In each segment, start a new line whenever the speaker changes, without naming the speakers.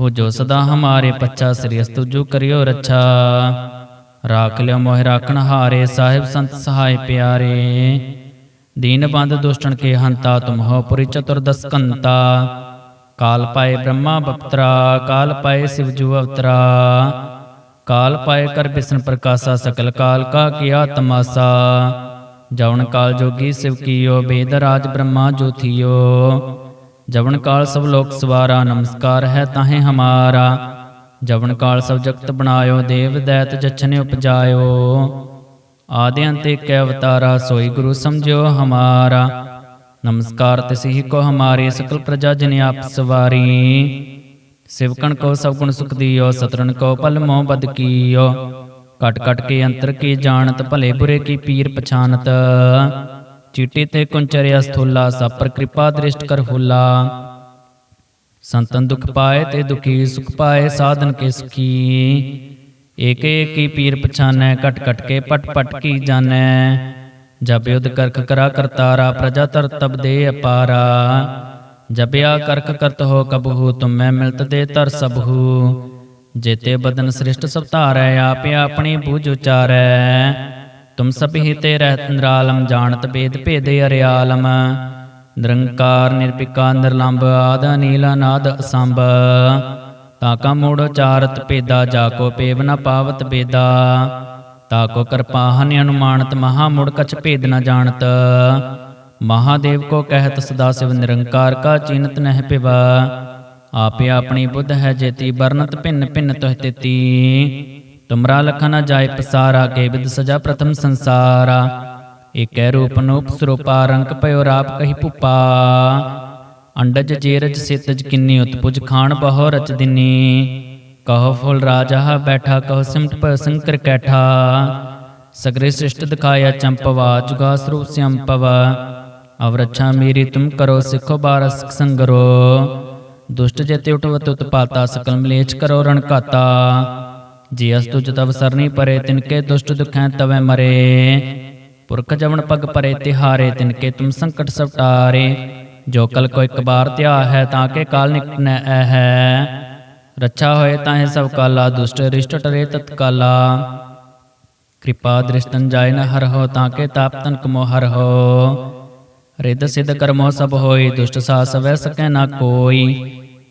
ਹੋ ਜੋ ਸਦਾ ਹਮਾਰੇ ਪੱਛਾ ਸ੍ਰੀ ਅਸਤੁ ਜੋ ਕਰਿਓ ਰੱਛਾ। ਰਾਖ ਲਿਓ ਮੋਹਿ ਰਾਖਣ ਹਾਰੇ, ਸਾਹਿਬ ਸੰਤ ਸਹਾਇ ਪਿਆਰੇ। ਦੀਨ ਬੰਦ ਦੁਸ਼ਟਨ ਕੇ ਹੰਤਾ, ਤੁਮ ਹੋ ਪੁਰੀ ਚਤੁਰਦਸ ਕਾਲ ਪਾਏ ਬ੍ਰਹਮਾ ਬਪਤਰਾ, ਕਾਲ ਪਾਏ ਸਿਵ ਜੂ ਅਵਤਰਾ। ਕਾਲ ਪਾਏ ਕਰ ਬਿਸ਼ਨ ਪ੍ਰਕਾਸ਼ਾ, ਸਕਲ ਕਾਲ ਕਾ ਕੀਆ ਤਮਾਸਾ। ਜਵਨ ਕਾਲ ਜੋਗੀ ਸਿਵ ਕੀਓ, ਬੇਦ ਰਾਜ ਬ੍ਰਹਮਾ ਜੋਥੀਓ ਜਵਨ ਕਾਲ ਸਭ ਲੋਕ ਸਵਾਰਾ, ਨਮਸਕਾਰ ਹੈ ਤਾਹੇ ਹਮਾਰਾ। ਜਵਨ ਕਾਲ ਸਭ ਜਗਤ ਬਣਾਇਓ, ਦੇਵ ਦੈਤ ਜਛਨੇ ਉਪਜਾਇਓ। ਆਦਿ ਅੰਤ ਏਕ ਅਵਤਾਰਾ, ਸੋਈ ਗੁਰੂ ਸਮਝਿਓ ਹਮਾਰਾ। ਨਮਸਕਾਰ ਤਿਸਹੀ ਕੋ ਹਮਾਰੀ, ਸਕਲ ਪ੍ਰਜਾ ਜਨ ਆਪ ਸਵਾਰੀ। ਸਿਵਕਣ ਕੋ ਸਭ ਗੁਣ ਸੁਖ ਦਿਓ ਸਤਰਨ ਕੋ ਪਲ ਮੋਹ ਬਦ ਕੀਓ। ਕਟ ਕਟ ਕੇ ਅੰਤਰ ਕੀ ਜਾਣਤ, ਭਲੇ ਬੁਰੇ ਕੀ ਪੀਰ ਪਛਾਨਤ। ਚੀਟੀ ਤੇ ਕੁੰਚਰਿਆ ਸਥੂਲਾ ਸਭ ਕਿਰਪਾ ਦ੍ਰਿਸ਼ਟ ਕਰ ਹੁਲਾ। ਸੰਤਨ ਦੁਖ ਪਾਏ ਤੇ ਦੁਖੀ ਸੁਖ ਪਾਏ, ਸਾਧਨ ਕੇ ਸੁਖੀ। ਏਕ ਏਕ ਹੀ ਪੀਰ ਪਛਾਨੈ ਕਟ ਕਟ ਕੇ ਪਟ ਪਟ ਕੀ ਜਾਣੈ। ਜਬ ਯੁਧ ਕਰਖ ਕਰਾ ਕਰਤਾਰਾ, ਪ੍ਰਜਾ ਤਰ ਤਬ ਦੇ ਅਪਾਰਾ। ਜਬਿਆ ਕਰਖ ਕਰਤ ਹੋ ਕਬਹੂ, ਤੁਮ ਮੈਂ ਮਿਲਤ ਦੇ ਤਰ ਸਭੂ ਜੇਤੇ ਬਦਨ ਸ੍ਰਿਸ਼ਟ ਸਭ ਧਾਰੈ, ਆਪੇ ਆਪਣੀ ਬੂਝ ਉਚਾਰੈ। ਤੁਮ ਸਭ ਹੀ ਰਹਿਤ ਨਿਰਾਲਮ, ਜਾਣਤ ਬੇਦ ਭੇਦੇ ਅਰਿਆਲਮ। ਨਿਰੰਕਾਰ ਨਿਰਪਿਕਾ ਨਿਰਲੰਭ ਆਦ ਨੀਲਾ ਨਾਦ ਅਸੰਭ। ਤਾਕਾ ਮੂੜ ਚਾਰਤ ਭੇਦਾ, ਜਾ ਕੋ ਪੇਵ ਨ ਪਾਵਤ ਬੇਦਾ ਤਾਕੋ ਕਿਰਪਾ ਹਨ ਅਨੁਮਾਨਤ, ਮਹਾ ਮੁੜ ਕਛ ਭੇਦ ਨ ਜਾਣਤ। ਮਹਾਦੇਵ ਕੋ ਕਹਿਤ ਸਦਾ ਸਿਵ ਨਿਰੰਕਾਰ ਕਾ ਚੀਨਤ ਨਹਿ ਪਿਵਾ। ਆਪੇ ਆਪਣੀ ਬੁੱਧ ਹੈ ਜੇਤੀ ਬਰਨਤ ਭਿੰਨ ਭਿੰਨ ਤੋਹ ਤੇਤੀ। ਤੁਮਰਾ ਲਖਨ ਨ ਜਾਏ ਪਸਾਰਾ, ਕੇ ਵਿਦ ਸਜਾ ਪ੍ਰਥਮ ਸੰਸਾਰਾ। ਏਕੈ ਰੂਪ ਨੂਪ ਸਰੂਪਾ, ਰੰਗ ਪਇਓ ਰਾਪ ਕਹੀ ਭੁਪਾ। ਅੰਡਜ ਜੇਰਜ ਸਿਤਜ ਕਿੰਨੀ, ਉਤਪੁਜ ਖਾਣ ਬਹੁ ਰਚ ਦਿਨੀ। ਕਹੋ ਫੁਲ ਰਾਜਾ, ਬੈਠਾ ਕਹੋ ਸਿਮਟ ਪ ਸੰਕਰ ਕੈਠਾ। ਸਗਰੇ ਸ੍ਰਿਸ਼ਟ ਦਿਖਾਇਆ ਚੰਪਵਾ, ਜੁਗਾ ਸਰੂਪ ਸਿਅੰਪਵਾ ਅਵਰਛਾ ਮੇਰੀ ਤੁਮ ਕਰੋ, ਸਿੱਖੋ ਬਾਰਸ ਸੰਗਰੋ। ਦੁਸ਼ਟ ਜੇਤੇ ਉਠਵਤ ਉਤਪਾਤਾ, ਸਕਲ ਮਲੇਚ ਕਰੋ ਰਣਕਾਤਾ ਜੀ ਅਸਤੁ ਜਤ ਅਵਸਰ ਪਰੇ, ਤਿਨਕੇ ਦੁਸ਼ਟ ਦੁਖੈ ਤਵੈ ਮਰੇ। ਪੁਰਖ ਜਵਨ ਪਗ ਪਰੇ, ਤਿਹਾਰੇ ਤਿਨਕੇ ਤੁਮ ਸੰਕਟ ਸਭ ਟਾਰੇ ਜੋ ਕਲ ਕੋ ਇੱਕ ਬਾਰ ਧਿਆ ਹੈ, ਤਾਂ ਕੇ ਕਾਲ ਨਿਕਟਨੈ ਐ ਹੈ। ਰੱਛਾ ਹੋਏ ਤਾਹੇ ਸਭ ਕਾਲਾ, ਦੁਸ਼ਟ ਰਿਸ਼ਟ ਟਰੇ ਤਤਕਾਲਾ। ਕਿਰਪਾ ਦ੍ਰਿਸ਼ਟਨ ਜਾਇ ਨ ਹਰ ਹੋ, ਤਾਂ ਕੇ ਤਾਪ ਤਨ ਕਮੋ ਹਰ ਹੋ। ਰਿਦ ਸਿਧ ਕਰਮੋ ਸਭ ਹੋਈ ਦੁਸ਼ਟ ਸਾ ਸਵੈ ਸਕੈ ਨਾ ਕੋਈ।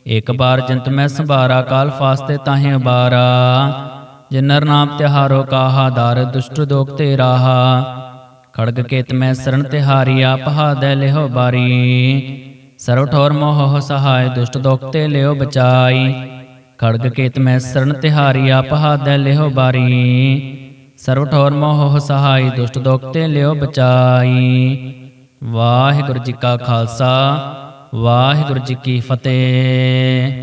ਇੱਕ ਬਾਰ ਜੰਤ ਮੈਂ ਸੰਭਾਰਾ, ਕਾਲ ਫਾਸਤੇ ਤਾਹੇ ਅਬਾਰਾ ਜਿਨਰ ਨਾਮ ਤਿਹਾਰੋ ਕਾਹਾ, ਦਾਰ ਦੁਸ਼ਟ ਦੋਖ ਤੇ ਰਾਹਾ। ਖੜਗ ਕੇਤ ਮੈਂ ਸਰਣ ਤਿਹਾਰੀ, ਆਪ ਹਾਦੈ ਲਿਹੋ ਬਾਰੀ। ਸਰਵ ਠੋਰ ਮੋਹ ਸਹਾਇ, ਦੁਸ਼ਟ ਦੋਖ ਤੇ ਲਿਓ ਬਚਾਈ। ਖੜਗ ਕੇਤ ਮੈਂ ਸਰਣ ਤਿਹਾਰੀ, ਆਪ ਹਾਦੈ ਲਿਹੋ ਬਾਰੀ। ਸਰਵ ਠੋਰ ਮੋਹ ਸਹਾਈ ਦੁਸ਼ਟ ਦੋਖ ਤੇ ਲਿਓ ਬਚਾਈ। ਵਾਹਿਗੁਰੂ ਜੀ ਕਾ ਖਾਲਸਾ। ਵਾਹਿਗੁਰੂ ਜੀ ਕੀ ਫਤਿਹ।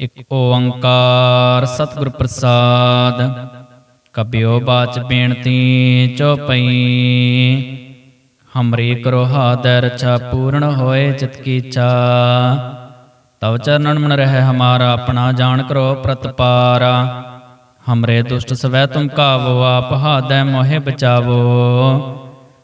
ਇੱਕ ਓੰਕਾਰ ਸਤਿਗੁਰ ਪ੍ਰਸਾਦ, ਕਬਿਓ ਬਾਚ ਬੇਨਤੀ ਚਉਪਈ ਹਮਰੀ ਕਰੋ ਹਾਦੈ ਰਛਾ ਪੂਰਨ ਹੋਏ ਚਿਤ ਕੀ ਇੱਛਾ ਤਵ ਚਰਨਨ ਮਨ ਰਹਿ ਹਮਾਰਾ, ਆਪਣਾ ਜਾਣ ਕਰੋ ਪ੍ਰਤਪਾਰਾ ਹਮਰੇ ਦੁਸ਼ਟ ਸਵੈ ਤੁਮ ਕਾਵੋ, ਆਪ ਹਾਦੈ ਮੋਹਿ ਬਚਾਵੋ।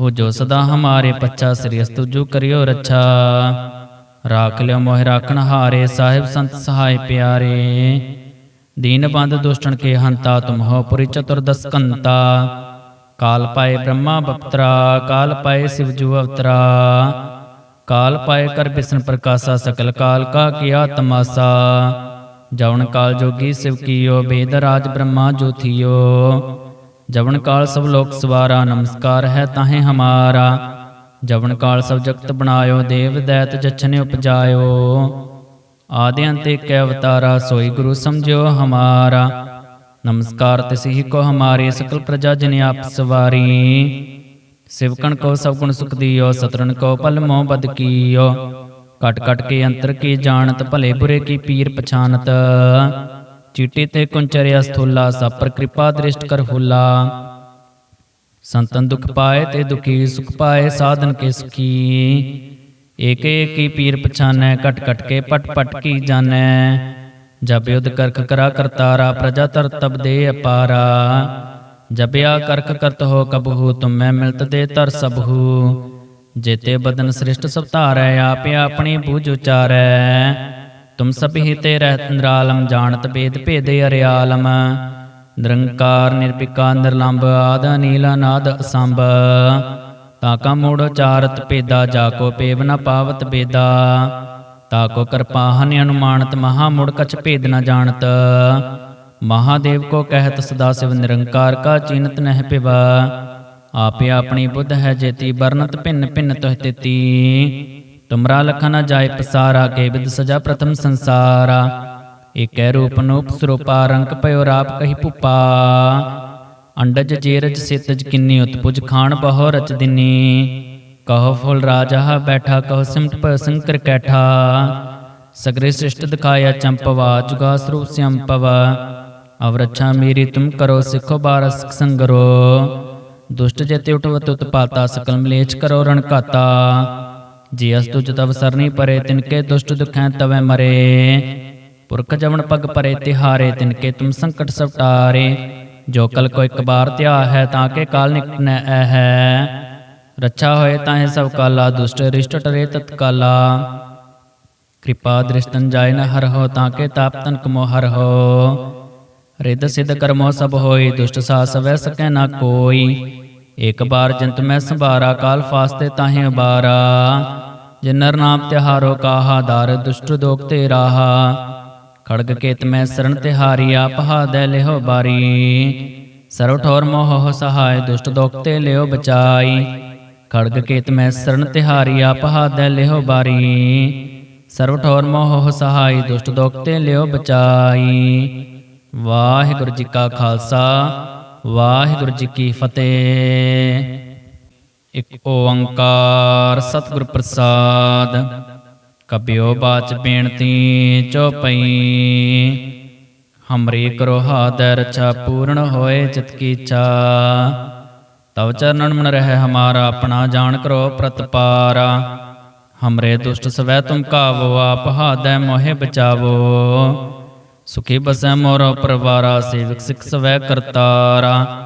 ਹੋ ਜੋ ਸਦਾ ਹਮਾਰੇ ਪੱਛਾ ਸ੍ਰੀਅਸ ਤੁਜੂ ਕਰਿਓ ਰੱਛਾ। ਰਾਖ ਲਿਓ ਮੋਹਿ ਰਾਖਣ ਹਾਰੇ, ਸਾਹਿਬ ਸੰਤ ਸਹਾਇ ਪਿਆਰੇ। ਦੀਨ ਬੰਦ ਦੁਸ਼ਟਣ ਕੇ ਹੰਤਾ, ਤੁਮ ਹੋ ਪੁਰੀ ਚਤੁਰਦਸ ਕਾਲ ਪਾਏ ਬ੍ਰਹਮਾ ਬਪਤਰਾ, ਕਾਲ ਪਾਏ ਸਿਵ ਜੂ ਅਵਤਰਾ। ਕਾਲ ਪਾਏ ਕਰ ਬਿਸ਼ਨ ਪ੍ਰਕਾਸ਼ਾ, ਸਕਲ ਕਾਲ ਕਾ ਕੀਆ ਤਮਾਸਾ ਜਵਨ ਕਾਲ ਜੋਗੀ ਸਿਵ ਕੀਓ, ਬੇਦ ਰਾਜ ਬ੍ਰਹਮਾ ਜੋਥੀਓ ਜਵਨ ਕਾਲ ਸਭ ਲੋਕ ਸਵਾਰਾ, ਨਮਸਕਾਰ ਹੈ ਤਾਹੇ ਹਮਾਰਾ। ਜਵਨ ਕਾਲ ਸਭ ਜਗਤ ਬਣਾਇਓ, ਦੇਵ ਦੈਤ ਜਛਨੇ ਉਪਜਾਇਓ। ਆਦਿ ਅੰਤ ਏਕ ਅਵਤਾਰਾ, ਸੋਈ ਗੁਰੂ ਸਮਝਿਓ ਹਮਾਰਾ। ਨਮਸਕਾਰ ਤਿਸਹੀ ਕੋ ਹਮਾਰੀ, ਸਕਲ ਪ੍ਰਜਾ ਜਨ ਆਪ ਸਵਾਰੀ। ਸਿਵਕਣ ਕੋ ਸਭ ਗੁਣ ਸੁਖ ਦੀਓ ਸਤਰਨ ਕੋ ਪਲ ਮੋਹ ਬਦ ਕੀਓ। ਕਟ ਕਟ ਕੇ ਅੰਤਰ ਕੀ ਜਾਣਤ, ਭਲੇ ਬੁਰੇ ਕੀ ਪੀਰ ਪਛਾਨਤ। ਚੀਟੀ ਤੇ ਕੁੰਚਰਿਆ ਸਥੂਲਾ, ਸਭ ਪਰ ਕਿਰਪਾ ਦ੍ਰਿਸ਼ਟ ਕਰ ਹੁਲਾ। ਸੰਤਨ ਦੁਖ ਪਾਏ ਤੇ ਦੁਖੀ ਸੁਖ ਪਾਏ, ਸਾਧਨ ਕੇ ਸੁਖੀ। ਏਕ ਏਕ ਪੀਰ ਪਛਾਨੈ ਕਟ ਕਟ ਕੇ ਪਟ ਪਟ ਕੀ ਜਾਣੈ। ਜਬ ਯੁਧ ਕਰਖ ਕਰਾ ਕਰਤਾਰਾ, ਪ੍ਰਜਾ ਤਰ ਤਬ ਦੇ ਅਪਾਰਾ। ਜਬਿਆ ਕਰਖ ਕਰਤ ਹੋ ਕਬਹੂ, ਤੁਮੈ ਮਿਲਤ ਦੇ ਤਰ ਸਭੂ। ਜੇਤੇ ਬਦਨ ਸ੍ਰਿਸ਼ਟ ਸਭ ਧਾਰੈ, ਆਪੇ ਆਪਣੀ ਬੂਝ ਉਚਾਰੈ। ਤੁਮ ਸਭ ਹੀ ਰਹਿਤ ਨਿਰਾਲਮ, ਜਾਣਤ ਭੇਦ ਭੇਦੇ ਅਰਿਆਲਮ। ਨਿਰੰਕਾਰ ਨਿਰਪਿਕਾ ਨਿਰਲੰਭ ਆਦ ਨੀਲਾ ਨਾਦ ਅਸੰਭ। ਤਾਕਾ ਮੂੜ ਉਚਾਰਤ ਭੇਦਾ, ਜਾ ਕੋ ਪੇਵ ਨ ਪਾਵਤ ਬੇਦਾ। ਤਾਕੋ ਕਰਪਾਹਨ ਅਨੁਮਾਨਤ, ਮਹਾ ਮੁੜ ਕਛ ਭੇਦ ਨ ਜਾਣਤ। ਮਹਾਦੇਵ ਕੋ ਕਹਿਤ ਸਦਾ ਸਿਵ ਨਿਰੰਕਾਰ ਕਾ ਚੀਨਤ ਨਹਿ ਪਿਵਾ। ਆਪੇ ਆਪਣੀ ਬੁੱਧ ਹੈ ਜੇਤੀ ਬਰਨਤ ਭਿੰਨ ਭਿੰਨ ਤੋਹ ਤੇਤੀ। ਤੁਮਰਾ ਲਖਾ ਨ ਜਾਏ ਪਸਾਰਾ, ਕੇ ਸਜਾ ਪ੍ਰਥਮ ਸੰਸਾਰਾ। ਏਕੈ ਰੂਪ ਨੂਪ ਸਰੂਪਾ, ਰੰਗ ਪਇਓ ਰਾਪ ਕਹੀ ਭੁਪਾ। ਅੰਡਜ ਜੇਰਜ ਸਿਤਜ ਕਿੰਨੀ, ਉਤਪੁਜ ਖਾਨ ਬਹੁ ਰਚ ਦਿਨੀ। ਕਹੋ ਫੁੱਲ ਰਾਜਾ, ਬੈਠਾ ਕਹੋ ਸਿਮਟ ਪ ਸੰਕਰ ਕੈਠਾ। ਸਗਰੇ ਸ੍ਰਿਸ਼ਟ ਦਿਖਾਇਆ ਚੰਪਵਾ, ਜੁਗਾ ਸਰੂਪ ਸਿਅੰਪਵਾ ਅਵਰਛਾ ਮੇਰੀ ਤੁਮ ਕਰੋ, ਸਿੱਖੋ ਬਾਰਸ ਸੰਗਰੋ। ਦੁਸ਼ਟ ਜੇਤੇ ਉਠਵਤ ਉਤਪਾਤਾ, ਸਕਲ ਮਲੇਚ ਕਰੋ ਰਣਕਾਤਾ ਜੀ ਅਸ ਤੁਜ ਤਵ ਸਰਨੀ ਪਰੇ ਤਿਨਕੇ ਦੁਸ਼ਟ ਦੁਖੈ ਤਵੈ ਮਰੇ। ਪੁਰਖ ਜਵਨ ਪਗ ਪਰੇ, ਤਿਹਾਰੇ ਤਿਨਕੇ ਤੁਮ ਸੰਕਟ ਸਭ ਜੋ ਕਲ ਕੋ ਇੱਕ ਬਾਰ ਧਿਆ ਹੈ, ਤਾਂ ਕੇ ਕਾਲ ਨਿਕਟਨੈ ਐ ਹੈ। ਰੱਛਾ ਹੋਏ ਤਾਹੇ ਸਭ ਕਾਲਾ, ਦੁਸ਼ਟ ਰਿਸ਼ਟ ਟਰੇ ਤਤਕਾਲਾ ਕਿਰਪਾ ਦ੍ਰਿਸ਼ਟਨ ਜਾਇ ਨ ਹਰ ਹੋ, ਤਾਂ ਕੇ ਤਾਪ ਤਨ ਕਮੋ ਹਰ ਹੋ। ਰਿਦ ਸਿਧ ਕਰਮੋ ਸਭ ਹੋਈ, ਦੁਸ਼ਟ ਸਾ ਸਵੈ ਸਕੈ ਨਾ ਕੋਈ। ਇੱਕ ਬਾਰ ਜੰਤ ਮੈਂ ਸੰਭਾਰਾ, ਕਾਲ ਫਾਸਤੇ ਤਾਹੀਂ ਉਬਾਰਾ। ਜਿਨਰ ਨਾਮ ਤਿਹਾਰੋ ਕਾਹਾ, ਦਰ ਦੁਸ਼ਟ ਦੋਖ ਤੇ ਰਾਹਾ ਖੜਗ ਕੇਤ ਮੈਂ ਸਰਣ ਤਿਹਾਰੀ, ਆਪ ਹਾਦੈ ਲਿਹੋ ਬਾਰੀ। ਸਰਵ ਠੋਰ ਮੋਹ ਸਹਾਇ, ਦੁਸ਼ਟ ਦੋਖ ਤੇ ਲਿਓ ਬਚਾਈ। ਖੜਗ ਕੇਤ ਮੈਂ ਸਰਣ ਤਿਹਾਰੀ, ਆਪ ਹਾਦੈ ਲਿਹੋ ਬਾਰੀ। ਸਰਵ ਠੋਰ ਮੋਹ ਸਹਾਇ, ਦੁਸ਼ਟ ਦੋਖ ਤੇ ਲਿਓ ਬਚਾਈ। ਵਾਹਿਗੁਰੂ ਜੀ ਕਾ ਖਾਲਸਾ, ਵਾਹਿਗੁਰੂ ਜੀ ਕੀ ਫਤਿਹ। ਇਕ ਓੰਕਾਰ ਸਤਿਗੁਰ ਪ੍ਰਸਾਦ। ਕਬਿਓ ਬਾਚ ਬੇਨਤੀ ਚਉਪਈ ਹਮਰੀ ਕਰੋ ਹਾਦੈ ਰਛਾ ਪੂਰਨ ਹੋਏ ਚਿਤ ਕੀ ਇੱਛਾ ਤਵ ਚਰਨਨ ਮਨ ਰਹਿ ਹਮਾਰਾ, ਆਪਣਾ ਜਾਣ ਕਰੋ ਪ੍ਰਤਪਾਰਾ। ਹਮਰੇ ਦੁਸ਼ਟ ਸਵੈ ਤੁਮ ਕਾਵੋ, ਆਪ ਹਾਦੈ ਮੋਹਿ ਬਚਾਵੋ। ਸੁਖੀ ਬਸੈ ਮੋਰ ਪਰਵਾਰਾ, ਸੇਵਕ ਸਿਖ ਸਵੈ ਕਰਤਾਰਾ।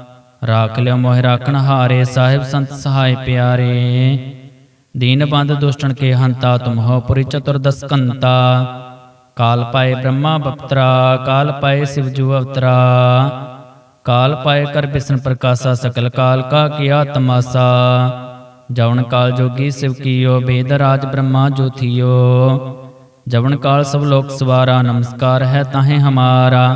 ਰਾਖ ਲਿਓ ਮੋਹਿ ਰਾਖਣ ਹਾਰੇ, ਸਾਹਿਬ ਸੰਤ ਸਹਾਇ ਪਿਆਰੇ। ਦੀਨ ਬੰਦ ਦੁਸ਼ਟਨ ਕੇ ਹੰਤਾ, ਤੁਮ ਹੋ ਪੁਰੀ ਚਤੁਰਦਸ ਕੰਤਾ ਕਾਲ ਪਾਏ ਬ੍ਰਹਮਾ ਬਪਤਰਾ, ਕਾਲ ਪਾਏ ਸਿਵ ਜੂ ਅਵਤਰਾ। ਕਾਲ ਪਾਏ ਕਰ ਬਿਸ਼ਨ ਪ੍ਰਕਾਸ਼ਾ, ਸਕਲ ਕਾਲ ਕਾ ਕੀਆ ਤਮਾਸਾ ਜਵਨ ਕਾਲ ਜੋਗੀ ਸਿਵ ਕੀਓ, ਬੇਦ ਰਾਜ ਬ੍ਰਹਮਾ ਜੋਥੀਓ ਜਵਨ ਕਾਲ ਸਭ ਲੋਕ ਸਵਾਰਾ, ਨਮਸਕਾਰ ਹੈ ਤਾਹੇ ਹਮਾਰਾ।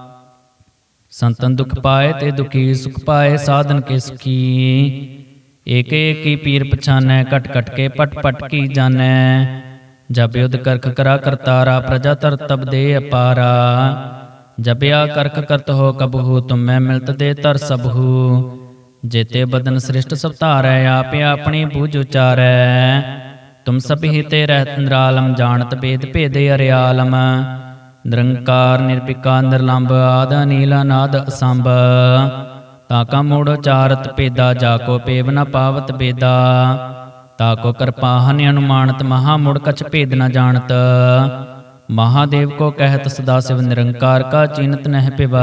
ਸੰਤਨ ਦੁਖ ਪਾਏ ਤੇ ਦੁਖੀ ਸੁਖ ਪਾਏ, ਸਾਧਨ ਕੇ? ਸੁਖੀ ਏਕ ਏਕੀ ਪੀਰ ਪਛਾਨੈ ਕਟ ਕਟ ਕੇ ਪਟ ਪਟ ਕੀ ਜਾਣੈ? ਜਬ ਯੁਧ ਕਰਖ ਕਰਾ ਕਰਤਾਰਾ, ਪ੍ਰਜਾ ਤਰ ਤਬ ਦੇ ਅਪਾਰਾ। ਜਬਿਆ ਕਰਖ ਕਰਤ ਹੋ ਕਬਹੂ, ਤੁਮ ਮਿਲਤ ਦੇ ਤਰ ਸਬਹੂ ਜੇਤੇ ਬਦਨ ਸ੍ਰਿਸ਼ਟ ਸਭ ਧਾਰੈ, ਆਪੇ ਆਪਣੀ ਬੂਝ ਉਚਾਰੈ। ਤੁਮ ਸਭੀ ਤੇ ਰਹਿਤ ਨਿਰਾਲਮ, ਜਾਣਤ ਭੇਦ ਭੇਦੇ ਅਰਿਆਲਮ। ਨਿਰੰਕਾਰ ਨਿਰਪਿਕਾ ਨਿਰਲੰਭ ਆਦ ਨੀਲ ਅਨਾਦ ਅਸੰਭ। ਤਾਕਾ ਮੂੜ ਉਚਾਰਤ ਭੇਦਾ, ਜਾ ਕੋ ਪੇਵ ਨ ਪਾਵਤ ਬੇਦਾ। ਤਾਕੋ ਕਿਰਪਾ ਹਨ ਅਨੁਮਾਨਤ, ਮਹਾ ਮੁੜ ਕਛ ਭੇਦ ਨ ਜਾਣਤ। ਮਹਾਦੇਵ ਕੋ ਕਹਿਤ, ਸਦਾ ਸਿਵ ਨਿਰੰਕਾਰ ਕਾ ਚੀਨਤ ਨਹਿ ਪਿਵਾ।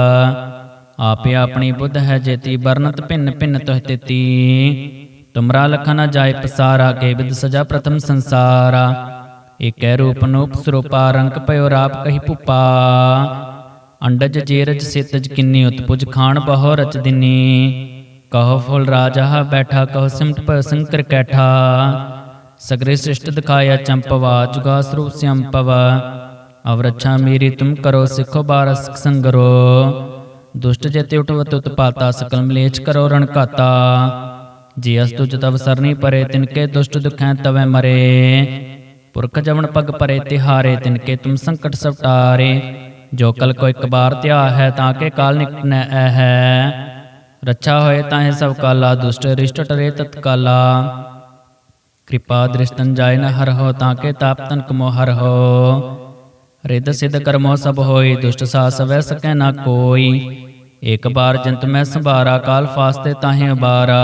ਆਪੇ ਆਪਣੀ ਬੁੱਧ ਹੈ ਜੇਤੀ ਵਰਨਤ ਭਿੰਨ ਭਿੰਨ ਤੋਹ ਤੇਤੀ। ਤੁਮਰਾ ਲਖ ਨ ਜਾਏ ਪਸਾਰਾ, ਕੇ ਵਿਦ ਸਜਾ ਪ੍ਰਥਮ ਸੰਸਾਰਾ। ਏਕੈ ਰੂਪ ਨੂਪ ਸਰੂਪਾ ਰੰਗ ਪਇਓ ਰਾਪ ਕਹੀ ਭੁਪਾ। ਅੰਡਜ ਜੇਰਜ ਸਿਤਜ ਕਿੰਨੀ ਉਤਪੁਜ ਖਾਨ ਬਹੁ ਰਚ ਦਿਨੀ। ਕਹੋ ਫੁੱਲ ਰਾਜਾ ਬੈਠਾ, ਕਹੋ ਸਿਮਟ ਪ ਸੰਕਰ ਕੈਠਾ। ਸਗਰੇ ਸ੍ਰਿਸ਼ਟ ਦਿਖਾਇਆ ਚੰਪਵਾ, ਜੁਗਾ ਸਰੂਪ ਸਿਅੰਪਵ ਅਵਰਛਾ ਮੇਰੀ ਤੁਮ ਕਰੋ, ਸਿੱਖੋ ਬਾਰਸ ਸੰਗਰੋ। ਦੁਸ਼ਟ ਜੇਤੇ ਉਠਵਤ ਉਤਪਾਤਾ, ਸਕਲ ਮਲੇਚ ਕਰੋ ਰਣ ਘਾਤਾ। ਜੀ ਅਸ ਤੁਜ ਤਵ ਸਰਨੀ ਪਰੇ ਤਿਨਕੇ ਦੁਸ਼ਟ ਦੁਖੈ ਤਵੈ ਮਰੇ। ਪੁਰਖ ਜਵਨ ਪਗ ਪਰੇ ਤਿਹਾਰੇ ਤਿਨਕੇ ਤੁਮ ਸੰਕਟ ਸਵਟਾਰੇ। ਜੋ ਕਲ ਕੋ ਇੱਕ ਬਾਰ ਧਿਆ ਹੈ, ਤਾਂ ਕੇ ਕਾਲ ਨਿਕਟ ਐ ਹੈ। ਰੱਛਾ ਹੋਏ ਤਾਹੇ ਸਭ ਕਾਲਾ, ਦੁਸ਼ਟ ਰਿਸ਼ਟ ਟਰੇ ਤਤਕਾਲਾ ਕਿਰਪਾ ਦ੍ਰਿਸ਼ਟਨ ਜਾਇ ਨ ਹਰ ਹੋ, ਤਾਂ ਕੇ ਤਾਪ ਤਨ ਕਮੋ ਹਰ ਹੋ। ਰਿੱਧ ਸਿਧ ਕਰਮੋ ਸਭ ਹੋਈ, ਦੁਸ਼ਟ ਸਾਸ ਵੈ ਸਕੈ ਨਾ ਕੋਈ। ਇੱਕ ਬਾਰ ਜੰਤ ਮੈਂ ਸੰਭਾਰਾ, ਕਾਲ ਫਾਸਤੇ ਤਾਹੇ ਉਬਾਰਾ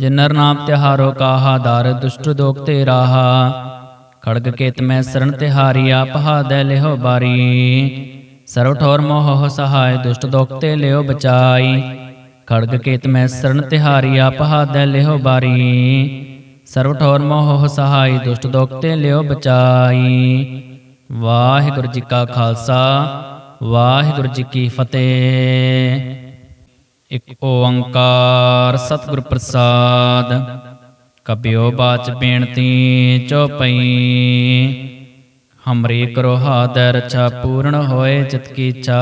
ਜਿਨਰ ਨਾਮ ਤਿਹਾਰੋ ਕਾਹਾ, ਦਰ ਦੁਸ਼ਟ ਦੋਖ ਤੇ ਰਾਹਾ ਖੜਗ ਕੇਤ ਮੈਂ ਸਰਨ ਤਿਹਾਰੀ, ਆਪ ਹਾਦੈ ਲਿਹੋ ਬਾਰੀ। ਸਰਵ ਠੋਰ ਮੋਹ ਸਹਾਇ, ਦੁਸ਼ਟ ਦੋਖ ਤੇ ਲਿਓ ਬਚਾਈ। ਖੜਗ ਕੇਤ ਮੈਂ ਸਰਨ ਤਿਹਾਰੀ, ਆਪ ਹਾਦੈ ਲਿਹੋ ਬਾਰੀ। ਸਰਵ ਠੋਰ ਮੋਹ ਸਹਾਇ, ਦੁਸ਼ਟ ਦੋਖ ਤੇ ਲਿਓ ਬਚਾਈ। ਵਾਹਿਗੁਰੂ ਜੀ ਕਾ ਖਾਲਸਾ, ਵਾਹਿਗੁਰੂ ਜੀ ਕੀ ਫਤਿਹ। ਇਕ ਓੰਕਾਰ ਸਤਿਗੁਰ ਪ੍ਰਸਾਦ। ਕਬਿਓ ਬਾਚ ਬੇਨਤੀ ਚਉਪਈ ਹਮਰੀ ਕਰੋ ਹਾਦਰ ਰਛਾ ਪੂਰਨ ਹੋਏ ਚਿਤ ਕੀ ਇੱਛਾ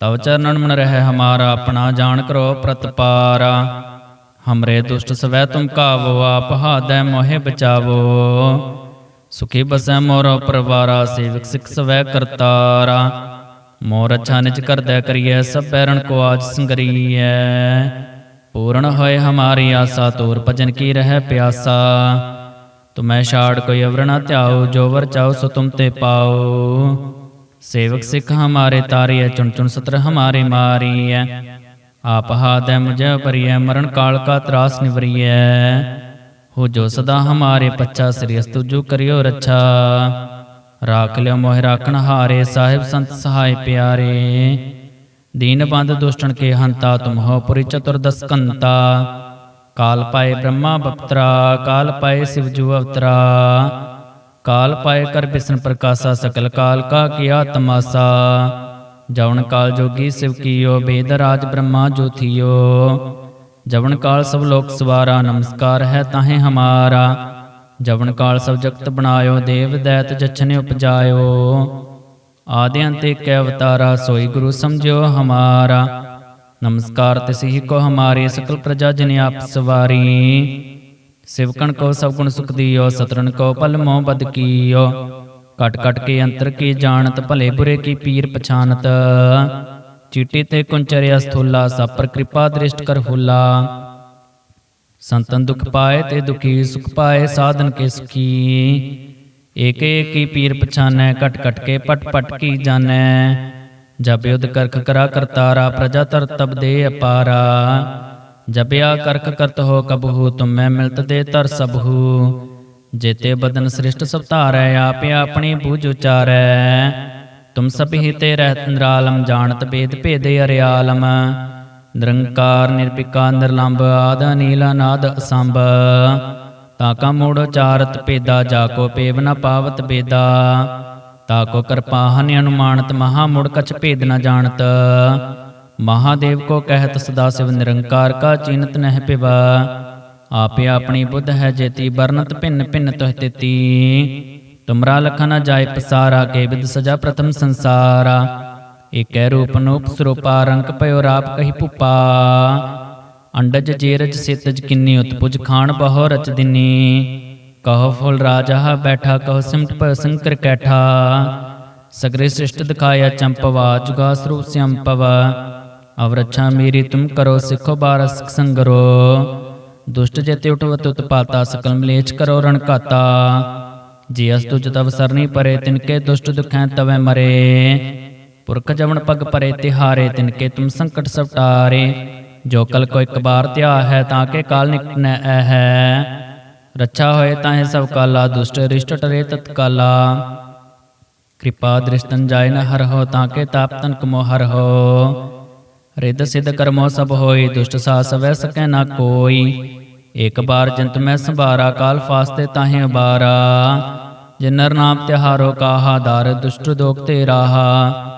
ਤਵ ਚਰਨਨ ਮਨ ਰਹਿ ਹਮਾਰਾ, ਆਪਣਾ ਜਾਣ ਕਰੋ ਪ੍ਰਤਪਾਰਾ। ਹਮਰੇ ਦੁਸ਼ਟ ਸਵੈ ਤੁਮ ਕਾਵੋ, ਆਪ ਹਾਦੈ ਮੋਹਿ ਬਚਾਵੋ। ਸੁਖੀ ਬਸੈ ਮੋਰ ਪਰਵਾਰਾ, ਸੇਵਕ ਸਿਖ ਸਵੈ ਕਰਤਾਰਾ। ਮੋਰ ਅੱਛਾ ਨਿਜ ਕਰਦੈ ਕਰੀਐ, ਸਭ ਬੈਰਣ ਕੋ ਆਜ ਸੰਗਰੀਐ। ਪੂਰਨ ਹੋਏ ਹਮਾਰੀ ਆਸਾ ਤੋਰ ਭਜਨ ਕੀ ਰਹਿ ਪਿਆਸਾ। ਤੁਮੈ ਛਾੜ ਕੋਈ ਅਵਰ ਨਾ ਧਿਆਓ ਜੋ ਵਰ ਚਾਓ ਸੋ ਤੁਮ ਤੇ ਪਾਓ ਸੇਵਕ ਸਿੱਖ ਹਮਾਰੇ ਤਾਰੀਐ, ਚੁਣ ਚੁਣ ਸਤਰ ਹਮਾਰੇ ਮਾਰੀਐ। ਆਪ ਹਾਦੈ ਮੁਝੈ ਪਰਿਐ ਮਰਨ ਕਾਲ ਕਾ ਤਰਾਸ ਨਿਵਰੀਐ। ਹੋ ਜੋ ਸਦਾ ਹਮਾਰੇ ਪੱਛਾ, ਸ੍ਰੀ ਅਸਤੁ ਜੋ ਕਰਿਓ ਰੱਛਾ। ਰਾਖ ਲਿਓ ਮੋਹਿ ਰਾਖਣ ਹਾਰੇ, ਸਾਹਿਬ ਸੰਤ ਸਹਾਇ ਪਿਆਰੇ। ਦੀਨ ਬੰਦ ਦੁਸ਼ਟਨ ਕੇ ਹੰਤਾ ਤੁਮ ਹੋ ਪੁਰੀ ਚਤੁਰਦਸ ਕੰਤਾ ਕਾਲ ਪਾਏ ਬ੍ਰਹਮਾ ਬਪਤਰਾ ਕਾਲ ਪਾਏ ਸਿਵ ਜੂ ਅਵਤਰਾ ਕਾਲ ਪਾਏ ਕਰ ਬਿਸ਼ਨ ਪ੍ਰਕਾਸ਼ਾ ਸਕਲ ਕਾਲ ਕਾ ਕੀਆ ਤਮਾਸਾ ਜਵਨ ਕਾਲ ਜੋਗੀ ਸਿਵ ਕੀਓ ਬੇਦ ਰਾਜ ਬ੍ਰਹਮਾ ਜੋਥੀਓ ਜਵਨ ਕਾਲ ਸਭ ਲੋਕ ਸਵਾਰਾ ਨਮਸਕਾਰ ਹੈ ਤਾਹੇ ਹਮਾਰਾ ਜਵਨ ਕਾਲ ਸਭ ਜਗਤ ਬਣਾਇਓ ਆਦਿ ਅੰਤ ਏਕ ਅਵਤਾਰਾ ਸੋਈ ਗੁਰੂ ਸਮਝਿਓ ਹਮਾਰਾ। ਨਮਸਕਾਰ ਤਿਸਹੀ ਕੋ ਹਮਾਰੇ, ਸਕਲ ਪ੍ਰਜਾ ਜਨ ਆਪ ਸਵਾਰੀ। ਸਿਵਕਣ ਕੋ ਸਭ ਗੁਣ ਸੁਖ ਦਿਓ ਸਤਰਨ ਕੋ ਪਲ ਮੋਹ ਬਦ ਕੀਓ। ਕਟ ਕਟ ਕੇ ਅੰਤਰ ਕੀ ਜਾਣਤ, ਭਲੇ ਬੁਰੇ ਕੀ ਪੀਰ ਪਛਾਨਤ। ਚੀਟੀ ਤੇ ਕੁੰਚਰਿਆ ਸਥੂਲਾ ਸਪਰ ਕਿਰਪਾ ਦ੍ਰਿਸ਼ਟ ਕਰ ਹੁਲਾ। ਸੰਤਨ ਦੁਖ ਪਾਏ ਤੇ ਦੁਖੀ ਸੁਖ ਪਾਏ, ਸਾਧਨ ਕੇ ਸੁਖੀ। ਏਕ ਏਕੀ ਪੀਰ ਪਛਾਨੈ ਕਟ ਕਟ ਕੇ ਪਟ ਪਟ ਕੀ ਜਾਣੈ। ਜਬ ਯੁਧ ਕਰਖ ਕਰਾ ਕਰਤਾਰਾ, ਪ੍ਰਜਾ ਤਰ ਤਬ ਦੇ ਅਪਾਰਾ। ਜਬਿਆ ਕਰਖ ਕਰਤ ਹੋ ਕਬਹੂ, ਤੁਮ ਮਿਲਤ ਦੇ ਤਰ ਸਬਹੂ। ਜੇਤੇ ਬਦਨ ਸ੍ਰਿਸ਼ਟ ਸਭ ਧਾਰੈ, ਆਪੇ ਆਪਣੀ ਬੂਝ ਉਚਾਰੈ। ਤੁਮ ਸਭੀ ਤੇ ਰਹਿਤ ਨਿਰਾਲਮ, ਜਾਣਤ ਭੇਦ ਭੇਦੇ ਅਰਿਆਲਮ। ਨਿਰੰਕਾਰ ਨਿਰਪਿਕਾ ਨਿਰਲੰਭ ਆਦ ਨੀਲ ਅਨਾਦ ਅਸੰਭ। ਤਾਕਾ ਮੂੜ ਉਚਾਰਤ ਭੇਦਾ, ਜਾ ਕੋ ਪੇਵ ਨ ਪਾਵਤ ਬੇਦਾ ਤਾਕੋ ਕਿਰਪਾ ਹਨ ਅਨੁਮਾਨਤ, ਮਹਾ ਮੁੜ ਕਛ ਭੇਦ ਨ ਜਾਣਤ। ਮਹਾਦੇਵ ਕੋ ਕਹਿਤ, ਸਦਾ ਸਿਵ ਨਿਰੰਕਾਰ ਕਾ ਚੀਨਤ ਨਹਿ ਪਿਵਾ। ਆਪੇ ਆਪਣੀ ਬੁੱਧ ਹੈ ਜੇਤੀ, ਵਰਨਤ ਭਿੰਨ ਭਿੰਨ ਤੋਹ ਤੇਤੀ। ਤੁਮਰਾ ਲਖਨ ਨ ਜਾਏ ਪਸਾਰਾ, ਕੇ ਵਿਦ ਸਜਾ ਪ੍ਰਥਮ ਸੰਸਾਰਾ। ਏਕੈ ਰੂਪ ਨੂਪ ਸਰੂਪਾ ਰੰਕ ਭਇਓ ਰਾਪ ਕਹੀ ਭੁਪਾ। ਅੰਡਜ ਜੇਰਜ ਸਿਤਜ ਕਿੰਨੀ ਉਤਪੁਜ ਖਾਣ ਬਹੁ ਰਚ ਦਿਨੀ। ਕਹੋ ਫੁਲ ਰਾਜਾ ਬੈਠਾ, ਕਹੋ ਸਿਮਟ ਪ ਸੰਕਰ ਕੈਠਾ। ਸਗਰੇ ਸ੍ਰਿਸ਼ਟ ਦਿਖਾਇਆ ਚੰਪਵਾ ਜੁਗਾ ਸਰੂਪ ਸਿਅੰਪਵ ਅਵਰਛਾ ਮੇਰੀ ਤੁਮ ਕਰੋ, ਸਿੱਖੋ ਬਾਰਸ ਸੰਗਰੋ। ਦੁਸ਼ਟ ਜੇਤੇ ਉਠਵਤ ਉਤਪਾਤਾ, ਸਕਲ ਮਲੇਚ ਕਰੋ ਰਣ ਘਾਤਾ। ਜੀ ਅਸ ਤੁਜ ਤਵ ਸਰਨੀ ਪਰੇ, ਤਿਨਕੇ ਦੁਸ਼ਟ ਦੁਖੈ ਤਵੈ ਮਰੇ। ਪੁਰਖ ਜਵਨ ਪਗ ਪਰੇ, ਤਿਹਾਰੇ ਤਿਨਕੇ ਤੁਮ ਸੰਕਟ ਸਭ ਜੋ ਕਲ ਕੋ ਇੱਕ ਬਾਰ ਧਿਆ ਹੈ ਤਾਂ ਕੇ ਕਾਲ ਨਿਕਟ ਹੈ। ਰੱਛਾ ਹੋਏ ਤਾਹੇ ਸਭ ਕਾਲਾ, ਦੁਸ਼ਟ ਰਿਸ਼ਟ ਟਰੇ ਤਤਕਾਲਾ ਕਿਰਪਾ ਦ੍ਰਿਸ਼ਟਨ ਜਾਇ ਨ ਹਰ ਹੋ ਤਾਂ ਕੇ ਤਾਪ ਤਨ ਕਮੋ ਹਰ ਹੋ। ਰਿੱਧ ਸਿੱਧ ਕਰਮੋ ਸਭ ਹੋਈ, ਦੁਸ਼ਟ ਸਾਸ ਵੈ ਸਕੈ ਨਾ ਕੋਈ। ਇੱਕ ਬਾਰ ਜੰਤ ਮੈਂ ਸੰਭਾਰਾ, ਕਾਲ ਫਾਸਤੇ ਤਾਹੇ ਬਾਰਾ ਜਿਨਰ ਨਾਮ ਤਿਹਾਰੋ ਕਾਹਾ, ਦਰ ਦੁਸ਼ਟ ਦੋਖ ਤੇ ਰਾਹਾ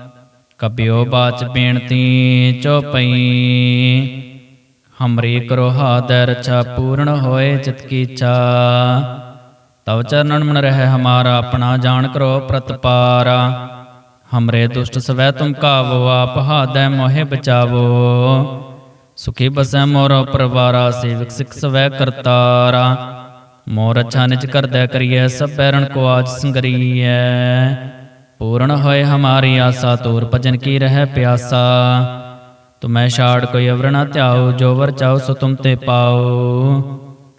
ਕਬਿਓ ਬਾਚ ਬੇਨਤੀ ਚਉਪਈ ਹਮਰੀ ਕਰੋ ਹਾਦੈ ਰਛਾ ਪੂਰਨ ਹੋਏ ਚਿਤ ਕੀ ਇੱਛਾ। ਤਵ ਚਰਨਨ ਮਨ ਰਹਿ ਹਮਾਰਾ ਆਪਣਾ ਜਾਣ ਕਰੋ ਪ੍ਰਤਪਾਰਾ। ਹਮਰੇ ਦੁਸ਼ਟ ਸਵੈ ਤੁਮ ਕਾਵੋ ਆਪ ਹਾਦੈ ਮੋਹਿ ਬਚਾਵੋ। ਸੁਖੀ ਬਸੈ ਮੋਰ ਪਰਵਾਰਾ ਸੇਵਕ ਸਿਖ ਸਵੈ ਕਰਤਾਰਾ। ਮੋਰ ਅੱਛਾ ਨਿਜ ਕਰਦੈ ਕਰੀਐ ਸਭ ਬੈਰਣ ਕੋ ਆਜ ਸੰਗਰੀਐ। ਪੂਰਨ ਹੋਏ ਹਮਾਰੀ ਆਸਾ ਤੂਰ ਭਜਨ ਕੀ ਰਹਿ ਪਿਆਸਾ। ਤੁਮੈ ਛਾੜ ਕੋਈ ਅਵਰ ਨ ਧਿਆਓ ਜੋ ਵਰ ਚਾਓ ਸੋ ਤੁਮ ਤੇ ਪਾਓ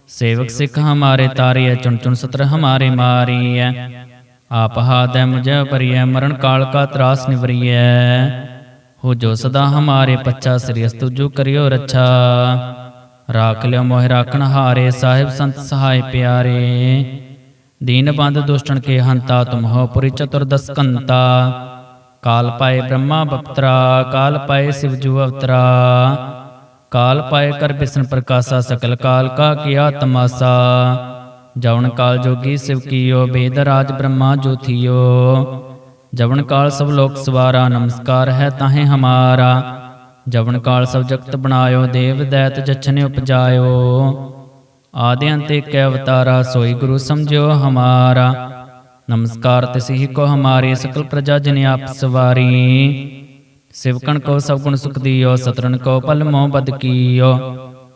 ਸੇਵਕ ਸਿੱਖ ਹਮਾਰੇ ਤਾਰੀਐ, ਚੁਣ ਚੁਣ ਸਤਰ ਹਮਾਰੇ ਮਾਰੀਐ। ਆਪ ਹਾਦੈ ਮੁਝੈ ਪਰਿਐ ਮਰਨ ਕਾਲ ਕਾ ਤਰਾਸ ਨਿਵਰੀਐ। ਹੋ ਜੋ ਸਦਾ ਹਮਾਰੇ ਪੱਛਾ ਸ੍ਰੀਅਸ ਤੁਜੂ ਕਰਿਓ ਰੱਛਾ। ਰਾਖ ਲਿਓ ਮੋਹਿ ਰਾਖਣ ਹਾਰੇ, ਸਾਹਿਬ ਸੰਤ ਸਹਾਇ ਪਿਆਰੇ। ਦੀਨ ਬੰਦ ਦੁਸ਼ਟਨ ਕੇ ਹੰਤਾ ਤੁਮ ਹੋ ਪੁਰੀ ਚਤੁਰਦਸ ਕੰਤਾ ਕਾਲ ਪਾਏ ਬ੍ਰਹਮਾ ਬਪਤਰਾ, ਕਾਲ ਪਾਏ ਸਿਵ ਜੂ ਅਵਤਰਾ। ਕਾਲ ਪਾਏ ਕਰ ਬਿਸ਼ਨ ਪ੍ਰਕਾਸ਼ਾ ਸਕਲ ਕਾਲ ਕਾ ਕੀਆ ਤਮਾਸਾ। ਜਵਨ ਕਾਲ ਜੋਗੀ ਸਿਵ ਕੀਓ, ਬੇਦ ਰਾਜ ਬ੍ਰਹਮਾ ਜੋਥੀਓ ਜਵਨ ਕਾਲ ਸਭ ਲੋਕ ਸਵਾਰਾ, ਨਮਸਕਾਰ ਹੈ ਤਾਹੇ ਹਮਾਰਾ। ਜਵਨ ਕਾਲ ਸਭ ਜਗਤ ਬਣਾਇਓ, ਦੇਵ ਦੈਤ ਜਛਨੇ ਉਪਜਾਇਓ। ਆਦਿ ਅੰਤੇ ਕੈ ਅਵਤਾਰਾ ਸੋਈ ਗੁਰੂ ਸਮਝਿਓ ਹਮਾਰਾ। ਨਮਸਕਾਰ ਤਿਸਹੀ ਕੋ ਹਮਾਰੀ ਸਕਲ ਪ੍ਰਜਾ ਜਨ ਆਪ ਸਵਾਰੀ। ਸਿਵਕਣ ਕੋ ਸਭ ਗੁਣ ਸੁਖ ਦੀਓ ਸਤਰਨ ਕੋ ਪਲ ਮੋਹ ਬਦ ਕੀਓ।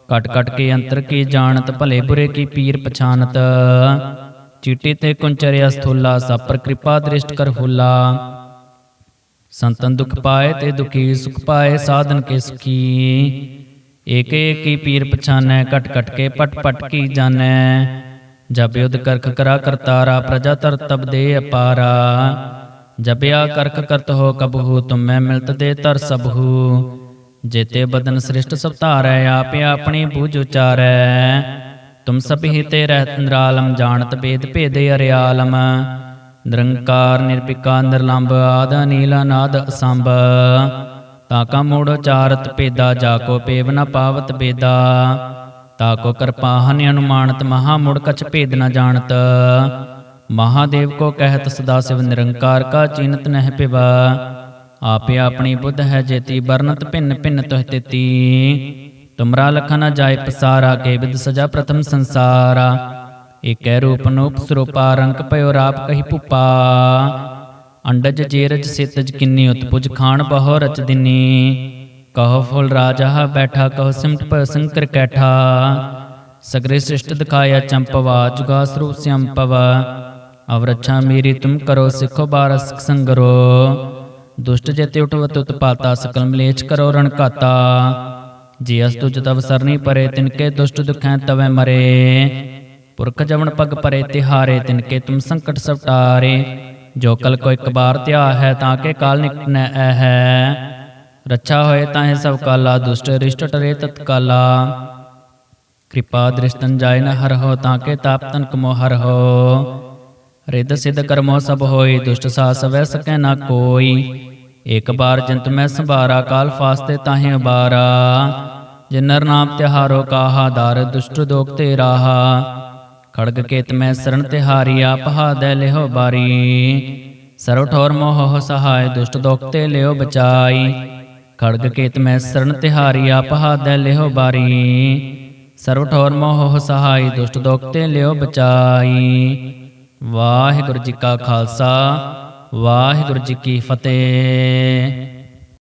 ਕਟ ਕਟ ਕੇ ਅੰਤਰ ਕੀ ਜਾਣਤ, ਭਲੇ ਬੁਰੇ ਕੀ ਪੀਰ ਪਛਾਨਤ। ਚੀਟੀ ਤੇ ਕੁੰਚਰਿਆ ਸਥੂਲਾ, ਸਭ ਪਰ ਕਿਰਪਾ ਦ੍ਰਿਸ਼ਟ ਕਰ ਹੁਲਾ। ਸੰਤਨ ਦੁਖ ਪਾਏ ਤੇ ਦੁਖੀ ਸੁਖ ਪਾਏ, ਸਾਧਨ ਕੇ ਸੁਖੀ। ਏਕ ਏਕ ਹੀ ਪੀਰ ਪਛਾਨੈ ਕਟ ਕਟ ਕੇ ਪਟ ਪਟ ਕੀ ਜਾਣੈ। ਜਬ ਯੁਧ ਕਰਖ ਕਰਾ ਕਰਤਾਰਾ, ਪ੍ਰਜਾ ਤਰ ਤਬ ਦੇ ਅਪਾਰਾ। ਜਬਿਆ ਕਰਖ ਕਰਤ ਹੋ ਕਬਹੂ, ਤੁਮ ਮੈਂ ਮਿਲਤ ਦੇ ਤਰ ਸਭੂ। ਜੇਤੇ ਬਦਨ ਸ੍ਰਿਸ਼ਟ ਸਭ ਧਾਰੈ, ਆਪੇ ਆਪਣੀ ਬੂਝ ਉਚਾਰੈ। ਤੁਮ ਸਭੀ ਤੇ ਰਹਿਤ ਨਿਰਾਲਮ, ਜਾਣਤ ਭੇਦ ਭੇਦੇ ਅਰਿਆਲਮ। ਨਿਰੰਕਾਰ ਨਿਰਪਿਕਾ ਨਿਰਲੰਭ ਆਦ ਨੀਲਾ ਨਾਦ ਅਸੰਭ। ਤਾਕਾ ਮੂੜ ਚਾਰਤ ਭੇਦਾ ਜਾ ਕੋ ਪੇਵ ਨ ਪਾਵਤ ਬੇਦਾ ਤਾਕੋ ਕਿਰਪਾ ਹਨ ਅਨੁਮਾਨਤ ਮਹਾ ਮੁੜ ਕਛ ਭੇਦ ਨ ਜਾਣਤ। ਮਹਾਦੇਵ ਕੋ ਕਹਿਤ ਸਦਾ ਸਿਵ ਨਿਰੰਕਾਰ ਕਾ ਚੀਨਤ ਨਹਿ ਪਿਵਾ। ਆਪੇ ਆਪਣੀ ਬੁੱਧ ਹੈ ਜੇਤੀ ਬਰਨਤ ਭਿੰਨ ਭਿੰਨ ਤੋਹ ਤੇਤੀ। ਤੁਮਰਾ ਲਖਨ ਜਾਏ ਪਸਾਰਾ ਕੇ ਵਿਦ ਸਜਾ ਪ੍ਰਥਮ ਸੰਸਾਰਾ। ਏਕੈ ਰੂਪ ਨੂਪ ਸਰੂਪਾ ਰੰਕ ਭਇਓ ਰਾਪ ਕਹੀ ਭੁਪਾ। ਅੰਡਜ ਜੇਰਜ ਸਿਤਜ ਕਿੰਨੀ ਉਤਪੁਜ, ਖਾਣ ਬਹੁ ਰਚ ਦਿਨੀ। ਕਹੋ ਫੁਲ ਰਾਜਾ, ਬੈਠਾ ਕਹੋ ਸਿਮਟ ਪ ਸੰਕਰ ਕੈਠਾ। ਸਗਰੇ ਸ੍ਰਿਸ਼ਟ ਦਿਖਾਇਆ ਚੰਪਵਾ ਜੁਗਾ ਸਰੂਪ ਸਿਅੰਪਵ ਅਵਰਛਾ ਮੇਰੀ ਤੁਮ ਕਰੋ, ਸਿੱਖੋ ਬਾਰਸ ਸੰਗਰੋ। ਦੁਸ਼ਟ ਜੇਤੇ ਉਠਵਤ ਉਤਪਾਤਾ ਸਕਲ ਮਲੇਚ ਕਰੋ ਰਣ ਘਾਤਾ। ਜੀ ਅਸ ਤੁਜ ਤਵ ਸਰਨੀ ਪਰੇ ਤਿਨਕੇ ਦੁਸ਼ਟ ਦੁਖੈ ਤਵੈ ਮਰੇ। ਪੁਰਖ ਜਵਨ ਪਗ ਪਰੇ, ਤਿਹਾਰੇ ਤਿਨਕੇ ਤੁਮ ਸੰਕਟ ਸਭ ਜੋ ਕਲ ਕੋ ਇੱਕ ਬਾਰ ਧਿਆ ਹੈ ਤਾਂ ਕੇ ਕਾਲ ਨਿਕਟ ਹੈ। ਰੱਛਾ ਹੋਏ ਤਾਹੇ ਸਭ ਕਾਲਾ, ਦੁਸ਼ਟ ਰਿਸ਼ਟ ਟਰੇ ਤਤਕਾਲਾ। ਕਿਰਪਾ ਦ੍ਰਿਸ਼ਟਨ ਜਾਇ ਨ ਹਰ ਹੋ ਤਾਂ ਕੇ ਤਾਪ ਤਨ ਕਮੋ ਹਰ ਹੋ। ਰਿੱਧ ਸਿੱਧ ਕਰਮੋ ਸਭ ਹੋਈ ਦੁਸ਼ਟ ਸਾਸ ਵੈ ਸਕੈ ਨਾ ਕੋਈ। ਇੱਕ ਬਾਰ ਜੰਤ ਮੈਂ ਸੰਭਾਰਾ, ਕਾਲ ਫਾਸਤੇ ਤਾਹੇ ਉਬਾਰਾ। ਜਿਨਰ ਨਾਮ ਤਿਹਾਰੋ ਕਾਹਾ, ਦਰ ਦੁਸ਼ਟ ਦੋਖ ਤੇ ਰਾਹਾ ਖੜਗ ਕੇਤ ਮੈਂ ਸਰਣ ਤਿਹਾਰੀ, ਆਪ ਹਾਦੈ ਲਿਹੋ ਬਾਰੀ। ਸਰਵ ਠੋਰ ਮੋਹ ਸਹਾਇ, ਦੁਸ਼ਟ ਦੋਖਤੇ ਲਿਓ ਬਚਾਈ। ਖੜਗ ਕੇਤ ਮੈਂ ਸਰਣ ਤਿਹਾਰੀ, ਆਪ ਹਾਦੈ ਲਿਹੋ ਬਾਰੀ। ਸਰਵ ਠੋਰ ਮੋਹ ਸਹਾਇ, ਦੁਸ਼ਟ ਦੋਖਤੇ ਲਿਓ ਬਚਾਈ। ਵਾਹਿਗੁਰੂ ਜੀ ਕਾ ਖਾਲਸਾ, ਵਾਹਿਗੁਰੂ ਜੀ ਕੀ ਫਤਿਹ।